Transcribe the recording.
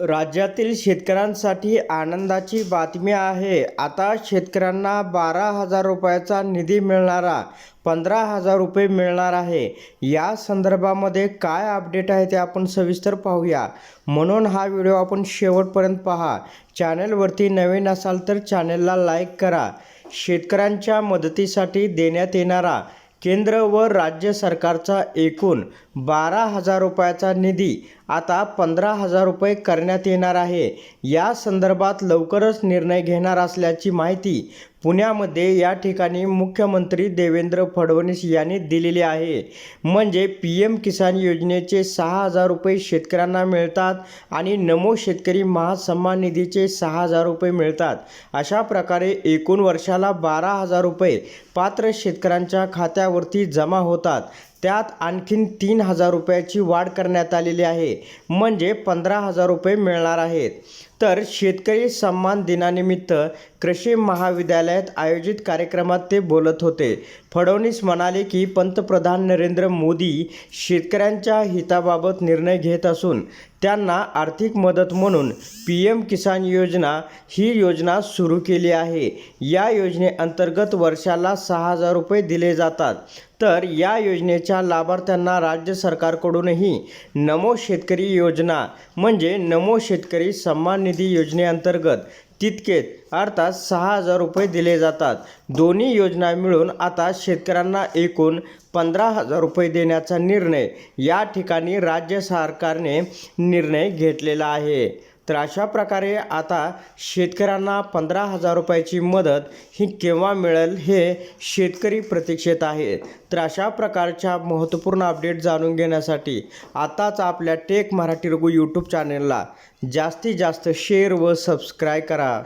राज्यातील शेतकऱ्यांसाठी आनंदाची बातमी आहे. आता शेतकऱ्यांना बारा हजार रुपयाचा निधी मिळणारा पंधरा हजार रुपये मिळणार आहे. या संदर्भामध्ये काय अपडेट आहे ते आपण सविस्तर पाहूया. म्हणून हा व्हिडिओ आपण शेवटपर्यंत पहा. चॅनलवरती नवीन असाल तर चॅनलला लाईक करा. शेतकऱ्यांच्या मदतीसाठी देण्यात येणारा केंद्र व राज्य सरकारचा एकूण बारा हजार रुपयाचा निधी आता पंधरा हजार रुपये करण्यात येणार आहे. या संदर्भात लवकरच निर्णय घेणार असल्याची माहिती पुण्यामध्ये या ठिकाणी मुख्यमंत्री देवेंद्र फडणवीस यांनी दिलेली आहे. म्हणजे पी एम किसान योजनेचे सहा हजार रुपये शेतकऱ्यांना मिळतात आणि नमो शेतकरी महासन्मान निधीचे सहा हजार रुपये मिळतात. अशा प्रकारे एकूण वर्षाला बारा हजार रुपये पात्र शेतकऱ्यांच्या खात्यावरती जमा होतात. त्यात आणखीन तीन हजार रुपयाची वाढ करण्यात आलेली आहे. म्हणजे पंधरा हजार रुपये मिळणार आहेत. तर शेतकरी सन्मान दिनानिमित्त कृषी महाविद्यालयात आयोजित कार्यक्रमात ते बोलत होते. फडणवीस म्हणाले की पंतप्रधान नरेंद्र मोदी शेतकऱ्यांच्या हिताबाबत निर्णय घेत असून त्यांना आर्थिक मदत म्हणून पी एम किसान योजना ही योजना सुरू केली आहे. या योजनेअंतर्गत वर्षाला सहा हजार रुपये दिले जातात. तर या योजनेच्या लाभार्थ्यांना राज्य सरकारकडूनही नमो शेतकरी योजना म्हणजे नमो शेतकरी सन्मान निधी योजनेअंतर्गत तितकेच अर्थात सहा हजार रुपये दिले जातात. दोन्ही योजना मिळून आता शेतकऱ्यांना एकूण पंधरा हजार रुपये देण्याचा निर्णय या ठिकाणी राज्य सरकारने निर्णय घेतलेला आहे. तर अशा प्रकारे आता शेतकऱ्यांना पंधरा हजार रुपयाची मदत ही केव्हा मिळेल हे शेतकरी प्रतीक्षेत आहेत. तर अशा प्रकारच्या महत्त्वपूर्ण अपडेट जाणून घेण्यासाठी आताच आपल्या टेक मराठी रघु यूट्यूब चॅनलला जास्तीत जास्त शेअर व सबस्क्राईब करा.